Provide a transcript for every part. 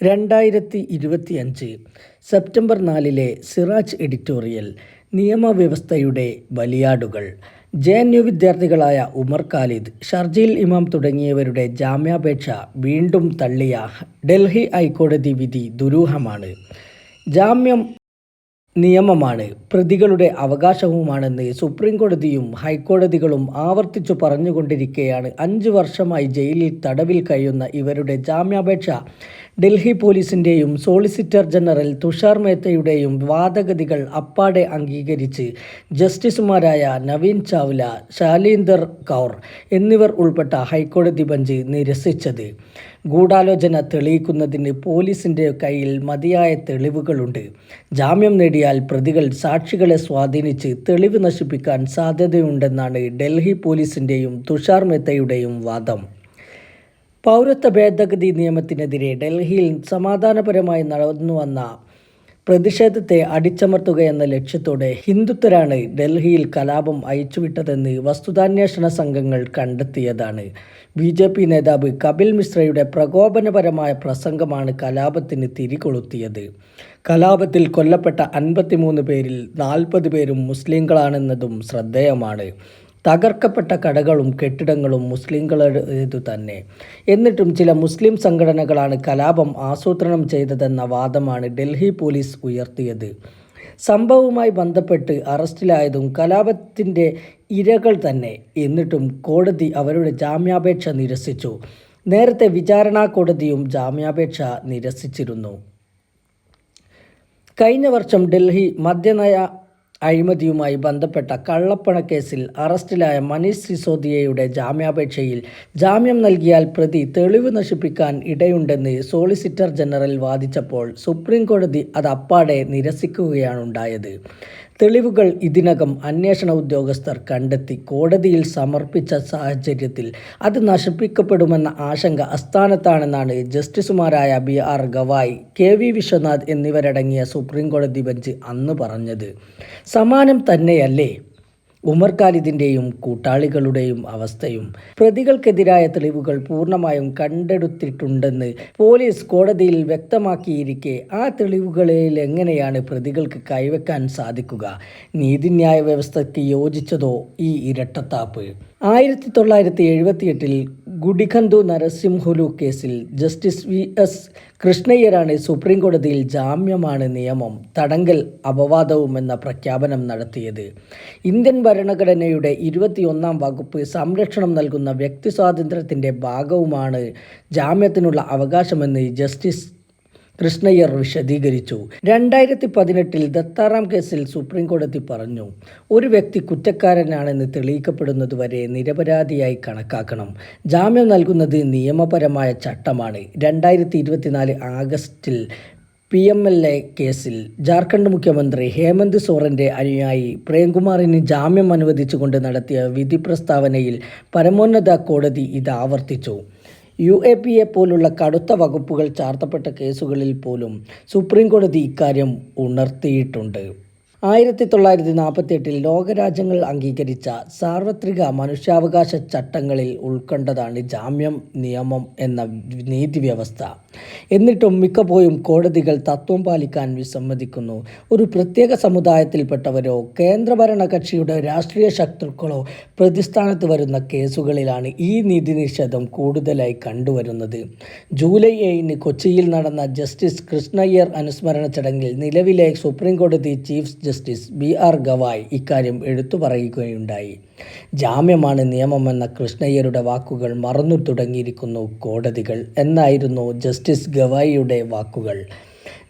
രണ്ടായിരത്തി ഇരുപത്തി അഞ്ച് സെപ്റ്റംബർ നാലിലെ സിറാജ് എഡിറ്റോറിയൽ നിയമവ്യവസ്ഥയുടെ ബലിയാടുകൾ ജെ എൻ യു വിദ്യാർത്ഥികളായ ഉമർ ഖാലിദ് ഷർജീൽ ഇമാം തുടങ്ങിയവരുടെ ജാമ്യാപേക്ഷ വീണ്ടും തള്ളിയ ഡൽഹി ഹൈക്കോടതി വിധി ദുരൂഹമാണ്. ജാമ്യം നിയമമാണ്. പ്രതികളുടെ അവകാശവുമാണെന്ന് സുപ്രീം കോടതിയും ഹൈക്കോടതികളും ആവർത്തിച്ചു പറഞ്ഞുകൊണ്ടിരിക്കെയാണ് അഞ്ച് വർഷമായി ജയിലിൽ തടവിൽ കഴിയുന്ന ഇവരുടെ ജാമ്യാപേക്ഷ ഡൽഹി പോലീസിന്റെയും സോളിസിറ്റർ ജനറൽ തുഷാർ മേത്തയുടെയും വാദഗതികൾ അപ്പാടെ അംഗീകരിച്ച് ജസ്റ്റിസുമാരായ നവീൻ ചാവ്ല ശാലീന്ദർ കൗർ എന്നിവർ ഉൾപ്പെട്ട ഹൈക്കോടതി ബെഞ്ച് നിരസിച്ചത്. ഗൂഢാലോചന തെളിയിക്കുന്നതിന് പോലീസിന്റെ കയ്യിൽ മതിയായ തെളിവുകളുണ്ട്. ജാമ്യം നേടിയാൽ പ്രതികൾ സാക്ഷികളെ സ്വാധീനിച്ച് തെളിവ് നശിപ്പിക്കാൻ സാധ്യതയുണ്ടെന്നാണ് ഡൽഹി പോലീസിന്റെയും തുഷാർ മേത്തയുടെയും വാദം. പൗരത്വ ഭേദഗതി നിയമത്തിനെതിരെ ഡൽഹിയിൽ സമാധാനപരമായി നടന്നു വന്ന പ്രതിഷേധത്തെ അടിച്ചമർത്തുക എന്ന ലക്ഷ്യത്തോടെ ഹിന്ദുത്വരാണ് ഡൽഹിയിൽ കലാപം അയച്ചുവിട്ടതെന്ന് വസ്തുതാന്വേഷണ സംഘങ്ങൾ കണ്ടെത്തിയതാണ്. ബി ജെ പി നേതാവ് കപിൽ മിശ്രയുടെ പ്രകോപനപരമായ പ്രസംഗമാണ് കലാപത്തിന് തിരികൊളുത്തിയത്. കലാപത്തിൽ കൊല്ലപ്പെട്ട അൻപത്തിമൂന്ന് പേരിൽ നാൽപ്പത് പേരും മുസ്ലിങ്ങളാണെന്നതും ശ്രദ്ധേയമാണ്. തകർക്കപ്പെട്ട കടകളും കെട്ടിടങ്ങളും മുസ്ലിങ്ങളുടേതു തന്നെ. എന്നിട്ടും ചില മുസ്ലിം സംഘടനകളാണ് കലാപം ആസൂത്രണം ചെയ്തതെന്ന വാദമാണ് ഡൽഹി പോലീസ് ഉയർത്തിയത്. സംഭവവുമായി ബന്ധപ്പെട്ട് അറസ്റ്റിലായതും കലാപത്തിന്റെ ഇരകൾ തന്നെ. എന്നിട്ടും കോടതി അവരുടെ ജാമ്യാപേക്ഷ നിരസിച്ചു. നേരത്തെ വിചാരണാ കോടതിയും ജാമ്യാപേക്ഷ നിരസിച്ചിരുന്നു. കഴിഞ്ഞ വർഷം ഡൽഹി മദ്യനയ അഴിമതിയുമായി ബന്ധപ്പെട്ട കള്ളപ്പണക്കേസിൽ അറസ്റ്റിലായ മനീഷ് സിസോദിയയുടെ ജാമ്യാപേക്ഷയിൽ ജാമ്യം നൽകിയാൽ പ്രതി തെളിവ് നശിപ്പിക്കാൻ ഇടയുണ്ടെന്ന് സോളിസിറ്റർ ജനറൽ വാദിച്ചപ്പോൾ സുപ്രീം കോടതി അത് അപ്പാടെ നിരസിക്കുകയാണുണ്ടായത്. തെളിവുകൾ ഇതിനകം അന്വേഷണ ഉദ്യോഗസ്ഥർ കണ്ടെത്തി. കോടതിയിൽ സമർപ്പിച്ച സാഹചര്യത്തിൽ അത് നശിപ്പിക്കപ്പെടുമെന്ന ആശങ്ക അസ്ഥാനത്താണെന്നാണ് ജസ്റ്റിസുമാരായ B R Gavai K V Viswanath എന്നിവരടങ്ങിയ സുപ്രീം കോടതി ബെഞ്ച് അന്ന് പറഞ്ഞത്. സമാനം തന്നെയല്ലേ? ഉമർ ഖാലിദിന്റെയും കൂട്ടാളികളുടെയും അവസ്ഥയും പ്രതികൾക്കെതിരായ തെളിവുകൾ പൂർണമായും കണ്ടെടുത്തിട്ടുണ്ടെന്ന് പോലീസ് കോടതിയിൽ വ്യക്തമാക്കിയിരിക്കെ ആ തെളിവുകളിൽ എങ്ങനെയാണ് പ്രതികൾക്ക് കൈവെക്കാൻ സാധിക്കുക? നീതിന്യായ വ്യവസ്ഥയ്ക്ക് യോജിച്ചതോ ഈ ഇരട്ടത്താപ്പ്? ആയിരത്തി തൊള്ളായിരത്തി എഴുപത്തിയെട്ടിൽ ഗുഡിഖന്തു നരസിംഹുലു കേസിൽ ജസ്റ്റിസ് വി എസ് കൃഷ്ണയ്യരാണ് സുപ്രീം കോടതിയിൽ ജാമ്യമാണ് നിയമം തടങ്കൽ അപവാദവുമെന്ന പ്രഖ്യാപനം നടത്തിയത്. ഇന്ത്യൻ ഭരണഘടനയുടെ ഇരുപത്തിയൊന്നാം വകുപ്പ് സംരക്ഷണം നൽകുന്ന വ്യക്തി സ്വാതന്ത്ര്യത്തിന്റെ ഭാഗവുമാണ് ജാമ്യത്തിനുള്ള അവകാശമെന്ന് ജസ്റ്റിസ് കൃഷ്ണയ്യർ വിശദീകരിച്ചു. രണ്ടായിരത്തി പതിനെട്ടിൽ ദത്താറാം കേസിൽ സുപ്രീം കോടതി പറഞ്ഞു ഒരു വ്യക്തി കുറ്റക്കാരനാണെന്ന് തെളിയിക്കപ്പെടുന്നതുവരെ നിരപരാധിയായി കണക്കാക്കണം. ജാമ്യം നൽകുന്നത് നിയമപരമായ ചട്ടമാണ്. രണ്ടായിരത്തി ഇരുപത്തിനാല് ആഗസ്റ്റിൽ പി എം എൽ എ കേസിൽ ജാർഖണ്ഡ് മുഖ്യമന്ത്രി ഹേമന്ത് സോറന്റെ അനുയായി പ്രേംകുമാറിന് ജാമ്യം അനുവദിച്ചുകൊണ്ട് നടത്തിയ വിധി പ്രസ്താവനയിൽ പരമോന്നത കോടതി ഇത് ആവർത്തിച്ചു. യു എ പി എ പോലുള്ള കടുത്ത വകുപ്പുകൾ ചാർത്തപ്പെട്ട കേസുകളിൽ പോലും സുപ്രീം കോടതി ഇക്കാര്യം ഉണർത്തിയിട്ടുണ്ട്. ആയിരത്തി തൊള്ളായിരത്തി നാൽപ്പത്തി എട്ടിൽ ലോകരാജ്യങ്ങൾ അംഗീകരിച്ച സാർവത്രിക മനുഷ്യാവകാശ ചട്ടങ്ങളിൽ ഉൾക്കൊണ്ടതാണ് ജാമ്യം നിയമം എന്ന നീതി വ്യവസ്ഥ എന്നിട്ടും മിക്കപ്പോഴും കോടതികൾ തത്വം പാലിക്കാൻ വിസമ്മതിക്കുന്നു. ഒരു പ്രത്യേക സമുദായത്തിൽപ്പെട്ടവരോ കേന്ദ്രഭരണ കക്ഷിയുടെ രാഷ്ട്രീയ ശത്രുക്കളോ പ്രതിസ്ഥാനത്ത് വരുന്ന കേസുകളിലാണ് ഈ നീതി നിഷേധം കൂടുതലായി കണ്ടുവരുന്നത്. ജൂലൈ ഏഴിന് കൊച്ചിയിൽ നടന്ന ജസ്റ്റിസ് കൃഷ്ണയ്യർ അനുസ്മരണ ചടങ്ങിൽ നിലവിലെ സുപ്രീം കോടതി chief justice B R Gavai ഇക്കാര്യം എടുത്തു പറയുകയുണ്ടായി. ജാമ്യമാണ് നിയമമെന്ന കൃഷ്ണയ്യരുടെ വാക്കുകൾ മറന്നു തുടങ്ങിയിരിക്കുന്നു കോടതികൾ എന്നായിരുന്നു ജസ്റ്റിസ് ഗവായിയുടെ വാക്കുകൾ.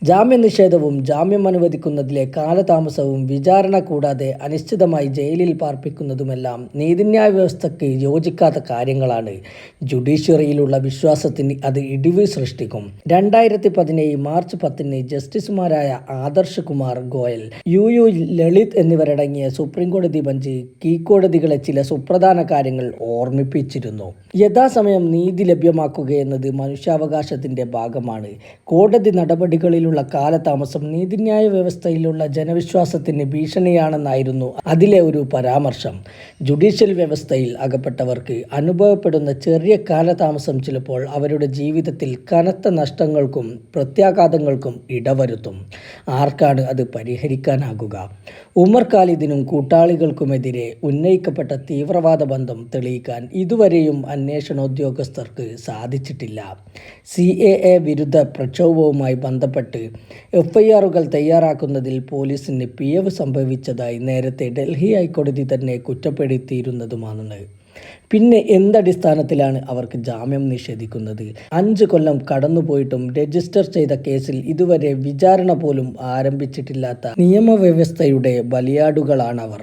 ജാമ്യനിഷേധവും ജാമ്യം അനുവദിക്കുന്നതിലെ കാലതാമസവും വിചാരണ കൂടാതെ അനിശ്ചിതമായി ജയിലിൽ പാർപ്പിക്കുന്നതുമെല്ലാം നീതിന്യായ വ്യവസ്ഥയ്ക്ക് യോജിക്കാത്ത കാര്യങ്ങളാണ്. ജുഡീഷ്യറിയിലുള്ള വിശ്വാസത്തിന് അത് ഇടിവ് സൃഷ്ടിക്കും. രണ്ടായിരത്തി പതിനേഴ് മാർച്ച് പത്തിന് ജസ്റ്റിസുമാരായ ആദർശ് കുമാർ ഗോയൽ യു യു ലളിത് എന്നിവരടങ്ങിയ സുപ്രീം കോടതി ബെഞ്ച് കീഴ്ക്കോടതികളെ ചില സുപ്രധാന കാര്യങ്ങൾ ഓർമ്മിപ്പിച്ചിരുന്നു. യഥാസമയം നീതി ലഭ്യമാക്കുക എന്നത് മനുഷ്യാവകാശത്തിന്റെ ഭാഗമാണ്. കോടതി നടപടികളിൽ കേസിലുള്ള കാലതാമസം നീതിന്യായ വ്യവസ്ഥയിലുള്ള ജനവിശ്വാസത്തിന് ഭീഷണിയാണെന്നായിരുന്നു അതിലെ ഒരു പരാമർശം. ജുഡീഷ്യൽ വ്യവസ്ഥയിൽ അകപ്പെട്ടവർക്ക് അനുഭവപ്പെടുന്ന ചെറിയ കാലതാമസം ചിലപ്പോൾ അവരുടെ ജീവിതത്തിൽ കനത്ത നഷ്ടങ്ങൾക്കും പ്രത്യാഘാതങ്ങൾക്കും ഇടവരുത്തും. ആർക്കാണ് അത് പരിഹരിക്കാനാകുക? ഉമർ ഖാലിദിനും കൂട്ടാളികൾക്കുമെതിരെ ഉന്നയിക്കപ്പെട്ട തീവ്രവാദ ബന്ധം തെളിയിക്കാൻ ഇതുവരെയും അന്വേഷണോദ്യോഗസ്ഥർക്ക് സാധിച്ചിട്ടില്ല. സി എ എ വിരുദ്ധ പ്രക്ഷോഭവുമായി ബന്ധപ്പെട്ട് എഫ് ഐ ആറുകൾ തയ്യാറാക്കുന്നതിൽ പോലീസിന് പിഴവ് സംഭവിച്ചതായി നേരത്തെ ഡൽഹി ഹൈക്കോടതി തന്നെ കുറ്റപ്പെടുത്തിയിരുന്നതുമാണ് പിന്നെ എന്തടിസ്ഥാനത്തിലാണ് അവർക്ക് ജാമ്യം നിഷേധിക്കുന്നത്? അഞ്ച് കൊല്ലം കടന്നുപോയിട്ടും രജിസ്റ്റർ ചെയ്ത കേസിൽ ഇതുവരെ വിചാരണ പോലും ആരംഭിച്ചിട്ടില്ലാത്ത നിയമവ്യവസ്ഥയുടെ ബലിയാടുകളാണവർ.